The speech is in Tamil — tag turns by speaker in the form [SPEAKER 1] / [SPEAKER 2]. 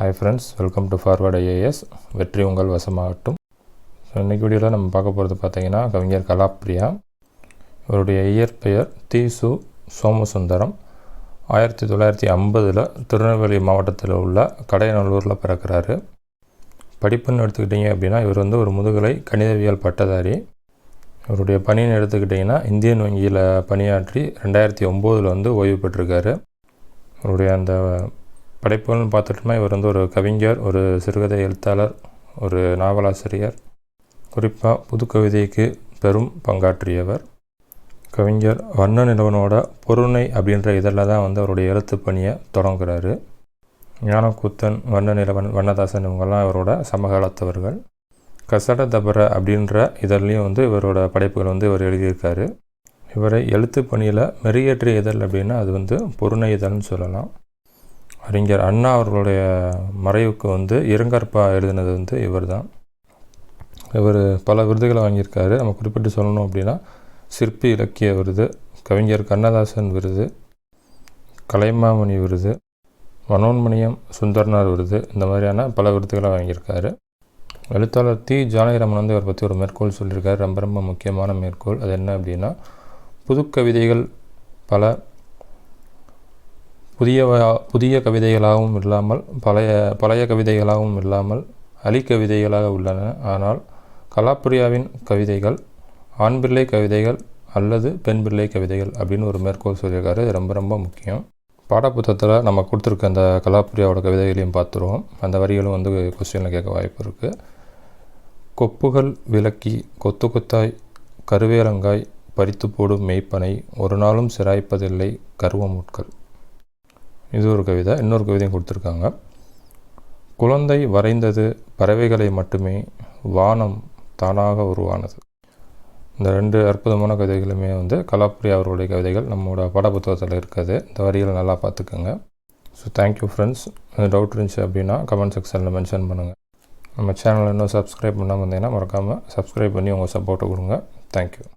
[SPEAKER 1] Hi friends welcome to forward IAS வெற்றி உங்கள் வசமாகட்டும். ஸோ இன்றைக்கி வீடியோவில் நம்ம பார்க்க போகிறது பார்த்தீங்கன்னா கவிஞர் கலாப்ரியா இவருடைய இயற்பெயர் தீசு சோமசுந்தரம். ஆயிரத்தி தொள்ளாயிரத்தி ஐம்பதில் திருநெல்வேலி மாவட்டத்தில் உள்ள கடையநல்லூரில் பிறக்கிறாரு. படிப்புன்னு எடுத்துக்கிட்டிங்க அப்படின்னா இவர் வந்து ஒரு முதுகலை கணிதவியல் பட்டதாரி. இவருடைய பணின்னு எடுத்துக்கிட்டிங்கன்னா இந்தியன் வங்கியில் பணியாற்றி ரெண்டாயிரத்தி ஒம்போதில் வந்து ஓய்வு பெற்றிருக்காரு. இவருடைய அந்த படைப்புகள்னு பார்த்துட்டோம்னா இவர் வந்து ஒரு கவிஞர் ஒரு சிறுகதை எழுத்தாளர் ஒரு நாவலாசிரியர். குறிப்பாக புதுக்கவிதைக்கு பெரும் பங்காற்றியவர். கவிஞர் வண்ண நிலவனோட பொருணை அப்படின்ற இதழில் தான் வந்து அவருடைய எழுத்து பணியை தொடங்குகிறாரு ஞானக்கூத்தன் வண்ண நிலவன் வண்ணதாசன் இவங்கெல்லாம் இவரோட சமகாலத்தவர்கள். கசட தபர அப்படின்ற இதழ்லையும் வந்து இவரோட படைப்புகள் வந்து இவர் எழுதியிருக்காரு. இவரை எழுத்து பணியில் மெருகேற்றிய இதழ் அப்படின்னா அது வந்து பொருணை இதழ்னு சொல்லலாம். அறிஞர் அண்ணா அவர்களுடைய மறைவுக்கு வந்து இரங்கற்பா எழுதினது வந்து இவர் தான் இவர் பல விருதுகளை வாங்கியிருக்காரு. நம்ம குறிப்பிட்டு சொல்லணும் அப்படின்னா சிற்பி இலக்கிய விருது கவிஞர் கண்ணதாசன் விருது கலைமாமணி விருது மனோன்மணியம் சுந்தர்னார் விருது இந்த மாதிரியான பல விருதுகளை வாங்கியிருக்காரு. எழுத்தாளர் தி ஜானகிராமன் வந்து இவரை பற்றி ஒரு மேற்கோள் சொல்லியிருக்காரு. ரொம்ப ரொம்ப முக்கியமான மேற்கோள். அது என்ன அப்படின்னா புது கவிதைகள் பல புதிய புதிய கவிதைகளாகவும் இல்லாமல் பழைய பழைய கவிதைகளாகவும் இல்லாமல் அலி கவிதைகளாக உள்ளன. ஆனால் கலாப்ரியாவின் கவிதைகள் ஆண் பிள்ளை கவிதைகள் அல்லது பெண் பிள்ளை கவிதைகள் அப்படின்னு ஒரு மேற்கோள் சொல்லியிருக்காரு. ரொம்ப ரொம்ப முக்கியம். பாடப்புத்தகத்தில் நம்ம கொடுத்துருக்க அந்த கலாப்ரியாவோட கவிதைகளையும் பார்த்துருவோம். அந்த வரிகளும் வந்து கொஸ்டினில் கேட்க வாய்ப்பு இருக்குது கொப்புகள் விளக்கி கொத்து கொத்தாய் கருவேலங்காய் பறித்து போடும் மெய்ப்பனை ஒரு நாளும் சிராய்ப்பதில்லை கருவமுட்கள் இது ஒரு கவிதை. இன்னொரு கவிதையும் கொடுத்துருக்காங்க. குழந்தை வரைந்தது பறவைகளை மட்டுமே வானம் தானாக உருவானது. இந்த ரெண்டு அற்புதமான கவிதைகளுமே வந்து கலாப்ரியா அவர்களுடைய கவிதைகள் நம்மளோட பாடப்புத்தகத்தில் இருக்குது. இந்த வரிகளை நல்லா பார்த்துக்கோங்க. ஸோ தேங்க்யூ ஃப்ரெண்ட்ஸ் டவுட் இருந்துச்சு அப்படின்னா கமெண்ட் செக்ஷனில் மென்ஷன் பண்ணுங்கள் நம்ம சேனலை இன்னும் சப்ஸ்கிரைப் பண்ணாமல் இருந்தீங்கன்னா மறக்காமல் சப்ஸ்கிரைப் பண்ணி உங்கள் சப்போர்ட்டை கொடுங்க. தேங்க்யூ